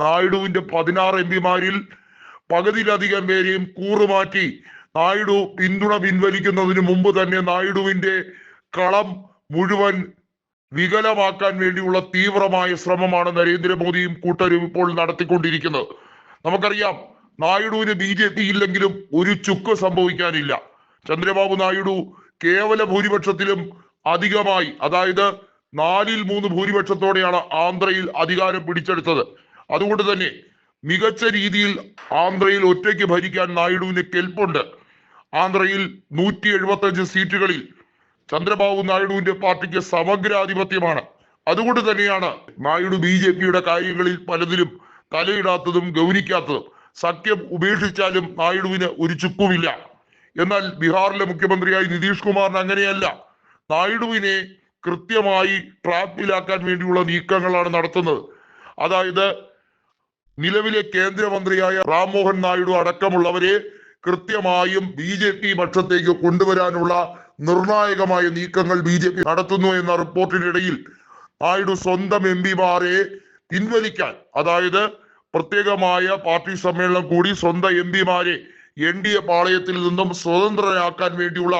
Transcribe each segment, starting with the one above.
നായിഡുവിന്റെ പതിനാറ് എം പിമാരിൽ പകുതിയിലധികം പേരെയും കൂറുമാറ്റി. നായിഡു പിന്തുണ പിൻവലിക്കുന്നതിന് മുമ്പ് തന്നെ നായിഡുവിന്റെ കളം മുഴുവൻ വികലമാക്കാൻ വേണ്ടിയുള്ള തീവ്രമായ ശ്രമമാണ് നരേന്ദ്രമോദിയും കൂട്ടരും ഇപ്പോൾ നടത്തിക്കൊണ്ടിരിക്കുന്നത്. നമുക്കറിയാം നായിഡുവിന് ബി ജെ പി ഇല്ലെങ്കിലും ഒരു ചുക്ക് സംഭവിക്കാനില്ല. ചന്ദ്രബാബു നായിഡു കേവല ഭൂരിപക്ഷത്തിലും അധികമായി അതായത് നാലിൽ മൂന്ന് ഭൂരിപക്ഷത്തോടെയാണ് ആന്ധ്രയിൽ അധികാരം പിടിച്ചെടുത്തത്. അതുകൊണ്ട് തന്നെ മികച്ച രീതിയിൽ ആന്ധ്രയിൽ ഒറ്റയ്ക്ക് ഭരിക്കാൻ നായിഡുവിന് കെൽപ്പുണ്ട്. ആന്ധ്രയിൽ നൂറ്റി എഴുപത്തഞ്ച് സീറ്റുകളിൽ ചന്ദ്രബാബു നായിഡുവിന്റെ പാർട്ടിക്ക് സമഗ്രാധിപത്യമാണ്. അതുകൊണ്ട് തന്നെയാണ് നായിഡു ബി ജെ പിയുടെ കാര്യങ്ങളിൽ പലതിലും തലയിടാത്തതും ഗൗനിക്കാത്തതും സഖ്യം ഉപേക്ഷിച്ചാലും നായിഡുവിന് ഒരു ചുക്കുമില്ല. എന്നാൽ ബീഹാറിലെ മുഖ്യമന്ത്രിയായി നിതീഷ് കുമാറിന് അങ്ങനെയല്ല. നായിഡുവിനെ കൃത്യമായി ട്രാപ്പിലാക്കാൻ വേണ്ടിയുള്ള നീക്കങ്ങളാണ് നടത്തുന്നത്. അതായത് നിലവിലെ കേന്ദ്രമന്ത്രിയായ റാംമോഹൻ നായിഡു അടക്കമുള്ളവരെ കൃത്യമായും ബി ജെ പി പക്ഷത്തേക്ക് കൊണ്ടുവരാനുള്ള നിർണായകമായ നീക്കങ്ങൾ ബി ജെ പി നടത്തുന്നു എന്ന റിപ്പോർട്ടിനിടയിൽ നായിഡു സ്വന്തം എം പിമാരെ പിൻവലിക്കാൻ അതായത് പ്രത്യേകമായ പാർട്ടി സമ്മേളനം കൂടി സ്വന്തം എം പിമാരെ എൻ ഡി എ പാളയത്തിൽ നിന്നും സ്വതന്ത്രരാക്കാൻ വേണ്ടിയുള്ള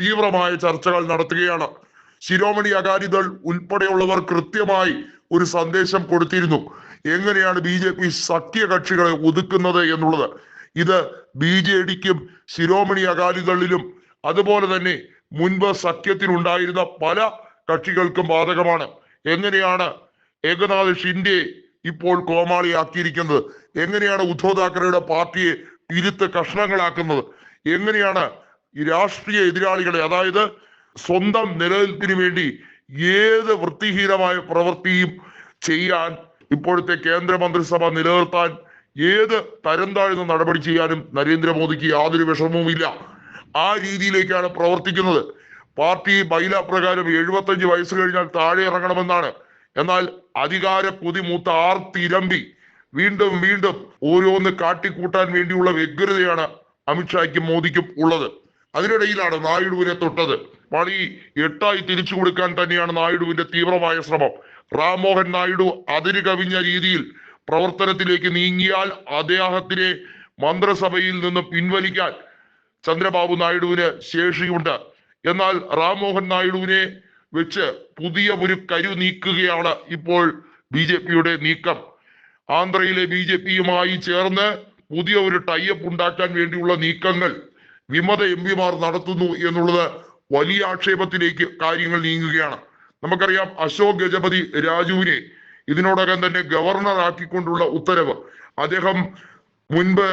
തീവ്രമായ ചർച്ചകൾ നടത്തുകയാണ്. ശിരോമണി അകാലിദൾ ഉൾപ്പെടെയുള്ളവർ കൃത്യമായി ഒരു സന്ദേശം കൊടുത്തിരുന്നു. എങ്ങനെയാണ് ബി ജെ പി സഖ്യകക്ഷികളെ ഒതുക്കുന്നത് എന്നുള്ളത്? ഇത് ബി ജെ ഡിക്കും ശിരോമണി അകാലിദളിലും അതുപോലെ തന്നെ മുൻപ് സഖ്യത്തിനുണ്ടായിരുന്ന പല കക്ഷികൾക്കും ബാധകമാണ്. എങ്ങനെയാണ് ഏകനാഥ് ഷിൻഡെ ഇപ്പോൾ കോമാളിയാക്കിയിരിക്കുന്നത്? എങ്ങനെയാണ് ഉദ്ധവ് താക്കറെയുടെ പാർട്ടിയെ തിരുത്ത് കഷ്ണങ്ങളാക്കുന്നത്? എങ്ങനെയാണ് രാഷ്ട്രീയ എതിരാളികളെ അതായത് സ്വന്തം നിലനിൽപ്പിന് വേണ്ടി ഏത് വൃത്തിഹീനമായ പ്രവൃത്തിയും ചെയ്യാൻ ഇപ്പോഴത്തെ കേന്ദ്രമന്ത്രിസഭ നിലനിർത്താൻ ഏത് തരം താഴ്ന്ന നടപടി ചെയ്യാനും നരേന്ദ്രമോദിക്ക് യാതൊരു വിഷമവുമില്ല. ആ രീതിയിലേക്കാണ് പ്രവർത്തിക്കുന്നത്. പാർട്ടി ബൈല പ്രകാരം എഴുപത്തഞ്ച് വയസ്സ് കഴിഞ്ഞാൽ താഴെ ഇറങ്ങണമെന്നാണ്. എന്നാൽ അധികാര കൊതിമൂത്ത ആർത്തിരമ്പി വീണ്ടും വീണ്ടും ഓരോന്ന് കാട്ടിക്കൂട്ടാൻ വേണ്ടിയുള്ള വ്യഗ്രതയാണ് അമിത്ഷായ്ക്കും മോദിക്കും ഉള്ളത്. അതിനിടയിലാണ് നായിഡുവിനെ തൊട്ടത്. പണി എട്ടായി തിരിച്ചു കൊടുക്കാൻ തന്നെയാണ് നായിഡുവിന്റെ തീവ്രമായ ശ്രമം. റാംമോഹൻ നായിഡു അതിര് കവിഞ്ഞ രീതിയിൽ പ്രവർത്തനത്തിലേക്ക് നീങ്ങിയാൽ അദ്ദേഹത്തിനെ മന്ത്രിസഭയിൽ നിന്ന് പിൻവലിക്കാൻ ചന്ദ്രബാബു നായിഡുവിന് ശേഷിയുണ്ട്. എന്നാൽ റാംമോഹൻ നായിഡുവിനെ വെച്ച് പുതിയ ഒരു കരു നീക്കുകയാണ് ഇപ്പോൾ ബി ജെ പിയുടെ നീക്കം. ആന്ധ്രയിലെ ബി ജെ പിയുമായി ചേർന്ന് പുതിയ ഒരു ടൈപ്പ് ഉണ്ടാക്കാൻ വേണ്ടിയുള്ള നീക്കങ്ങൾ വിമത എം പിമാർ നടത്തുന്നു എന്നുള്ളത് വലിയ ആക്ഷേപത്തിലേക്ക് കാര്യങ്ങൾ നീങ്ങുകയാണ്. നമുക്കറിയാം അശോക് ഗജപതി രാജുവിനെ ഇതിനോടകം തന്നെ ഗവർണർ ആക്കിക്കൊണ്ടുള്ള ഉത്തരവ്. അദ്ദേഹം മുൻപ്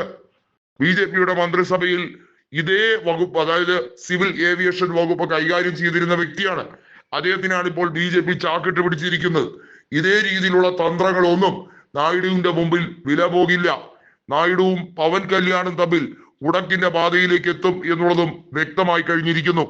ബി ജെ പിയുടെ മന്ത്രിസഭയിൽ ഇതേ വകുപ്പ് അതായത് സിവിൽ ഏവിയേഷൻ വകുപ്പ് കൈകാര്യം ചെയ്തിരുന്ന വ്യക്തിയാണ്. അദ്ദേഹത്തിനാണ് ഇപ്പോൾ ബി ജെ പി ചാക്കിട്ട് പിടിച്ചിരിക്കുന്നത്. ഇതേ രീതിയിലുള്ള തന്ത്രങ്ങളൊന്നും നായിഡുവിന്റെ മുമ്പിൽ വില പോകില്ല നായിഡുവും പവൻ കല്യാണും തമ്മിൽ ഉടക്കിന്റെ പാതയിലേക്ക് എത്തും എന്നുള്ളതും വ്യക്തമായി കഴിഞ്ഞിരിക്കുന്നു.